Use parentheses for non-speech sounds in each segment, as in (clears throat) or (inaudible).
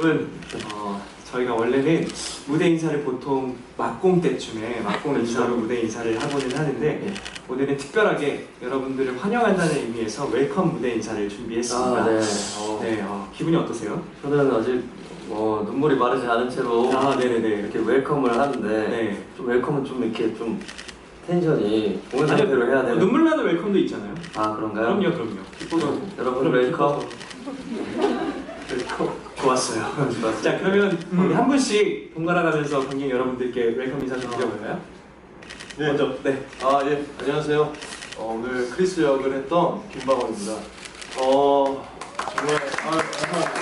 여러분 어, 저희가 원래는 무대 인사를 보통 막공 때쯤에 막공 인사로 무대 인사를 하고는 하는데 오늘은 특별하게 여러분들을 환영한다는 의미에서 웰컴 무대 인사를 준비했습니다. 아, 네. 어, 네, 어, 기분이 어떠세요? 저는 아직 어, 눈물이 마르지 않은 채로 아, 네네네. 이렇게 웰컴을 하는데 네. 좀 웰컴은 좀 이렇게 좀 텐션이 아니요, 상태로 해야 어, 되는 눈물 나는 웰컴도 있잖아요. 아 그런가요? 그럼요, 그럼요. 기뻐서 여러분 웰컴 웰컴. 좋았어요. 자, 그러면 우리 한 분씩 번갈아 가면서 관객 여러분들께 웰컴 인사 좀 드려볼까요? 네. 먼저, 네. 아, 예. 안녕하세요. 어, 오늘 크리스 역을 했던 김방원입니다. 어, 정말, 아, 감사합니다.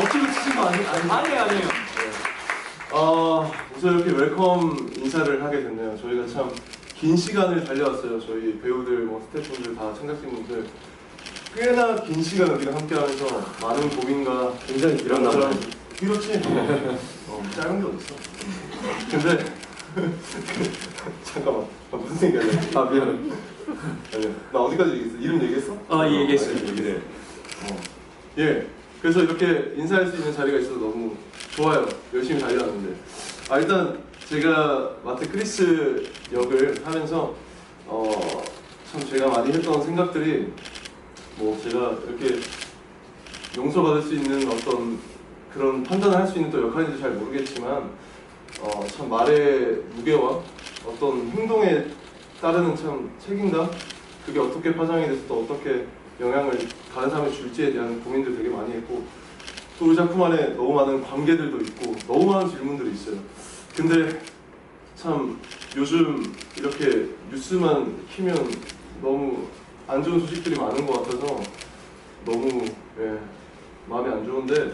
억지로 치신 거 아니, 아니, 아니에요, 아니에요. 아, 우선 이렇게 웰컴 인사를 하게 됐네요. 저희가 참 긴 시간을 달려왔어요. 저희 배우들, 뭐 스태프분들 다 참가진분들 꽤나 긴 시간 우리가 함께하면서 많은 고민과 굉장히 길었나 봐요. 길었지? 어, 짧은 게 어딨어? (laughs) 근데 잠깐만, 아, 무슨 생각이야? 아 미안 아니야. 나 어디까지 얘기했어? 이름 얘기했어? 아, 예, 얘기했어요. 아, 얘기를 해. 어. 예. 그래서 이렇게 인사할 수 있는 자리가 있어서 너무 좋아요. 열심히 달려왔는데. 아, 일단 제가 마트 크리스 역을 하면서 어, 참 제가 많이 했던 생각들이 뭐 제가 이렇게 용서받을 수 있는 어떤 그런 판단을 할 수 있는 또 역할인지 잘 모르겠지만 어, 참 말의 무게와 어떤 행동에 따르는 참 책임감 그게 어떻게 파장이 돼서 또 어떻게 영향을 다른 사람에 줄지에 대한 고민들 되게 많이 했고 또 우리 작품 안에 너무 많은 관계들도 있고 너무 많은 질문들이 있어요. 근데 참 요즘 이렇게 뉴스만 키면 너무 안 좋은 소식들이 많은 것 같아서 너무 예, 마음이 안 좋은데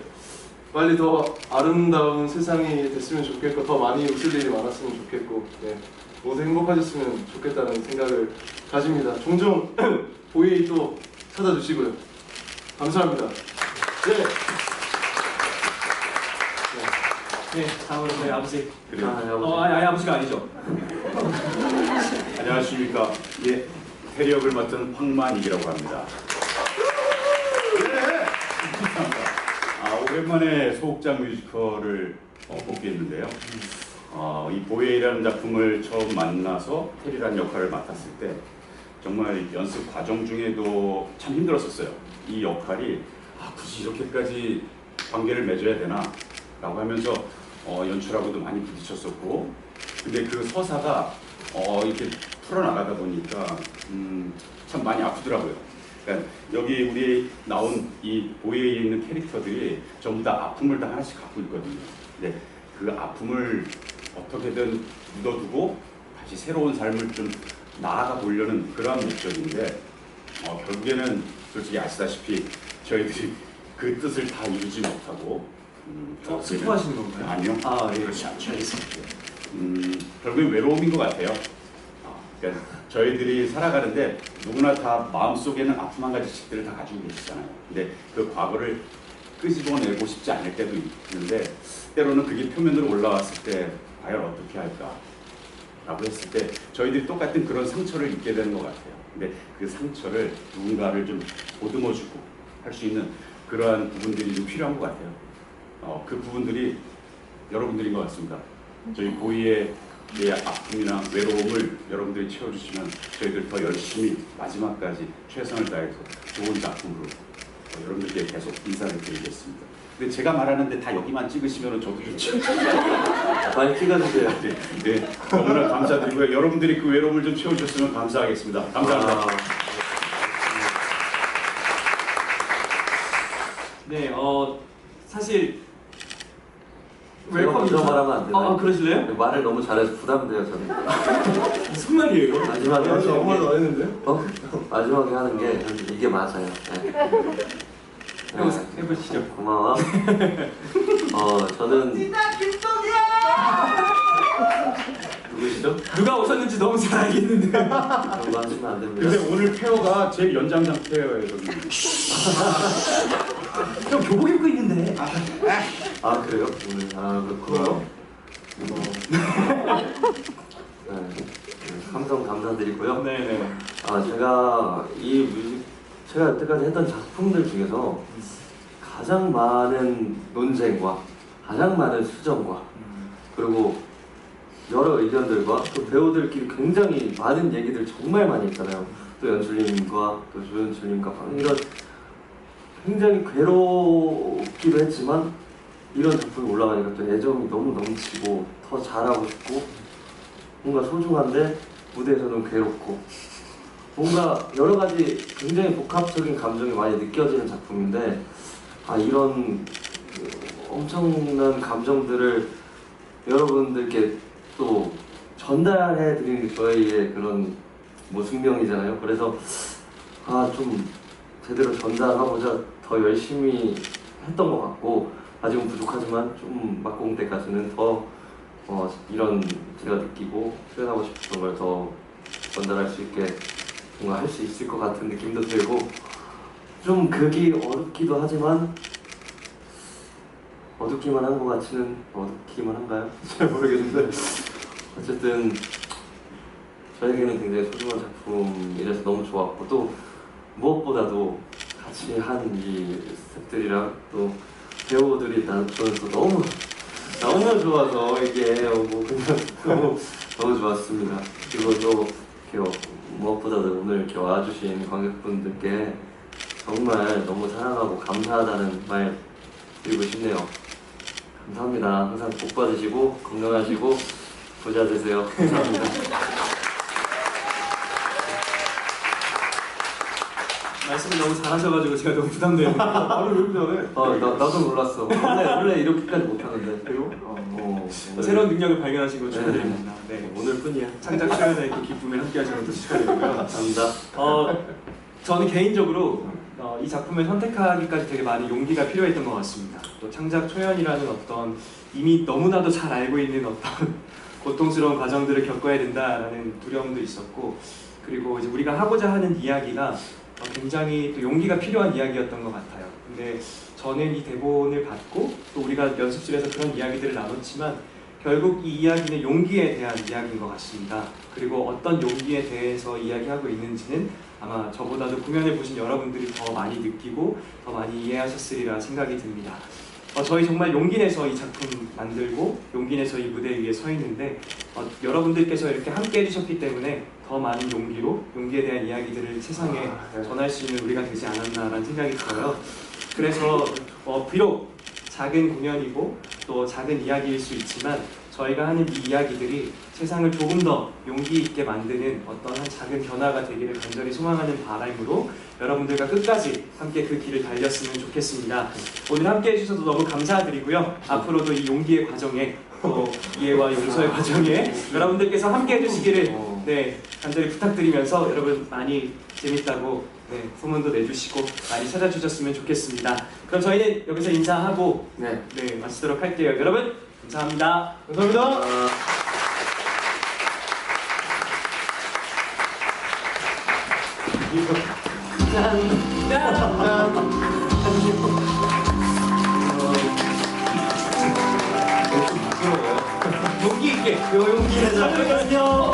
빨리 더 아름다운 세상이 됐으면 좋겠고 더 많이 웃을 일이 많았으면 좋겠고 예, 모두 행복하셨으면 좋겠다는 생각을 가집니다. 종종 (clears throat) 보이에 또 찾아주시고요. 감사합니다. 네. 네, 다음으로 저희 아버지. 그래요? 아, 네, 아버지. 어, 아니, 아니, 아버지가 아니죠. (laughs) 안녕하십니까. 예, 해리역을 맡은 황만익이라고 합니다. 아, 오랜만에 소극장 뮤지컬을 어, 복귀했는데요. 어, 이 보헤이라는 작품을 처음 만나서 테리라는 역할을 맡았을 때 정말 연습 과정 중에도 참 힘들었었어요. 이 역할이 아, 굳이 이렇게까지 관계를 맺어야 되나? 라고 하면서 어, 연출하고도 많이 부딪혔었고 근데 그 서사가 어, 이렇게 풀어나가다 보니까 음, 참 많이 아프더라고요. 그러니까 여기 우리 나온 이 보이에 있는 캐릭터들이 전부 다 아픔을 다 하나씩 갖고 있거든요. 근데 그 아픔을 어떻게든 묻어두고 다시 새로운 삶을 좀 나아가 보려는 그러한 목적인데 어, 결국에는 솔직히 아시다시피 저희들이 그 뜻을 다 이루지 못하고 음, 어, 슬퍼하시는 건가요? 아니요. 아, 예. 그렇지 않죠. 음, 결국엔 외로움인 것 같아요. 어, 그러니까 저희들이 살아가는데 누구나 다 마음속에는 아픔 한 가지씩들을 다 가지고 계시잖아요. 근데 그 과거를 끄집어내고 싶지 않을 때도 있는데 때로는 그게 표면으로 올라왔을 때 과연 어떻게 할까? 라고 했을 때 저희들이 똑같은 그런 상처를 입게 되는 것 같아요. 근데 그 상처를 누군가를 좀 보듬어주고 할 수 있는 그러한 부분들이 좀 필요한 것 같아요. 어, 그 부분들이 여러분들인 것 같습니다. 저희 고이의 내 아픔이나 외로움을 여러분들이 채워주시면 저희들 더 열심히 마지막까지 최선을 다해서 좋은 작품으로 어, 여러분들께 계속 인사를 드리겠습니다. 근데 제가 말하는데 다 여기만 찍으시면 저도 좋죠. (laughs) 많이 찍어주세요 네, 네, 너무나 감사드리고요. 여러분들이 그 외로움을 좀 채워주셨으면 감사하겠습니다. 감사합니다. 아, 네, 어, 사실. 제가 먼저 인사- 말하면 안 되나요? 아, 그러실래요? 말을 너무 잘해서 부담돼요 저는 (laughs) 무슨 말이에요? 마지막에 아무 말도 게안 했는데? 어? 마지막에 하는 게 이게 맞아요 네. 해보세요. 네. 해보시죠. 고마워 (laughs) 어 저는 진짜 김동이야! 누구시죠? 누가 오셨는지 너무 잘 알겠는데. 그런 거 하시면 안 됩니다 근데 오늘 페어가 제일 연장장 페어예요. 여기. (laughs) 형 교복 입고 있는데. 아 그래요? 오늘 아 그렇구나 네, 네, 감성 감사드리고요 네네. 아 제가 이 뮤직 제가 여태까지 했던 작품들 중에서 가장 많은 논쟁과 가장 많은 수정과 그리고 여러 의견들과 또 배우들끼리 굉장히 많은 얘기들 정말 많이 했잖아요. 또 연출님과 또 조연출님과 막 이런 굉장히 괴롭기도 했지만 이런 작품이 올라가니까 또 애정이 너무 넘치고 더 잘하고 싶고 뭔가 소중한데 무대에서는 괴롭고 뭔가 여러 가지 굉장히 복합적인 감정이 많이 느껴지는 작품인데 아 이런 그 엄청난 감정들을 여러분들께 또 전달해 드리는 게 저희의 그런 뭐 숙명이잖아요. 그래서 아좀 제대로 전달하고자 더 열심히 했던 것 같고 아직은 부족하지만 좀 막공 때까지는 더 어, 이런 제가 느끼고 표현하고 싶었던 걸더 전달할 수 있게 뭔가 할 수 있을 것 같은 느낌도 들고 좀 극이 어렵기도 하지만 어둡기만 한 것 같지는 어둡기만 한가요? (laughs) 잘 모르겠는데 어쨌든 저에게는 굉장히 소중한 작품이라서 너무 좋았고 또 무엇보다도 같이 한 이 스태프들이랑 또 배우들이 나 저는 또 너무 너무 좋아서 이게 뭐 그냥 너무 너무 좋았습니다. 그리고 또 이렇게 무엇보다도 오늘 이렇게 와주신 관객분들께 정말 너무 사랑하고 감사하다는 말 드리고 싶네요. 감사합니다. 항상 복 받으시고 건강하시고 부자 되세요. 감사합니다. 말씀을 너무 잘하셔가지고 제가 너무 부담돼요. 바로 왜 그러네? 어, 나, 나도 몰랐어. 원래, 원래 이렇게까지 못하는데. 그리고 어, 어, 새로운 능력을 발견하신 걸 축하드립니다. 네. 오늘뿐이야. 창작 초연의 그 기쁨에 함께하신 것도 축하드리고요. 감사합니다. 어, 저는 개인적으로 어, 이 작품을 선택하기까지 되게 많이 용기가 필요했던 것 같습니다. 또 창작 초연이라는 어떤 이미 너무나도 잘 알고 있는 어떤 (laughs) 고통스러운 과정들을 겪어야 된다라는 두려움도 있었고 그리고 이제 우리가 하고자 하는 이야기가 어, 굉장히 또 용기가 필요한 이야기였던 것 같아요. 근데 저는 이 대본을 받고 또 우리가 연습실에서 그런 이야기들을 나눴지만 결국 이 이야기는 용기에 대한 이야기인 것 같습니다. 그리고 어떤 용기에 대해서 이야기하고 있는지는 아마 저보다도 공연을 보신 여러분들이 더 많이 느끼고 더 많이 이해하셨으리라 생각이 듭니다. 어, 저희 정말 용기 내서 이 작품 만들고 용기 내서 이 무대 위에 서 있는데 어, 여러분들께서 이렇게 함께 해주셨기 때문에 더 많은 용기로 용기에 대한 이야기들을 세상에 전할 수 있는 우리가 되지 않았나라는 생각이 들어요. 그래서 어, 비록 작은 공연이고 또 작은 이야기일 수 있지만 저희가 하는 이 이야기들이 세상을 조금 더 용기 있게 만드는 어떤 한 작은 변화가 되기를 간절히 소망하는 바람으로 여러분들과 끝까지 함께 그 길을 달렸으면 좋겠습니다. 오늘 함께 해주셔서 너무 감사드리고요. 앞으로도 이 용기의 과정에 또 이해와 용서의 과정에 여러분들께서 함께 해주시기를 네 간절히 부탁드리면서 여러분 많이 재밌다고 네, 소문도 내주시고 많이 찾아주셨으면 좋겠습니다. 그럼 저희는 여기서 인사하고 네. 네 마치도록 할게요. 여러분 감사합니다. 감사합니다. 아, 용기 있게 요 용기 내서 안녕.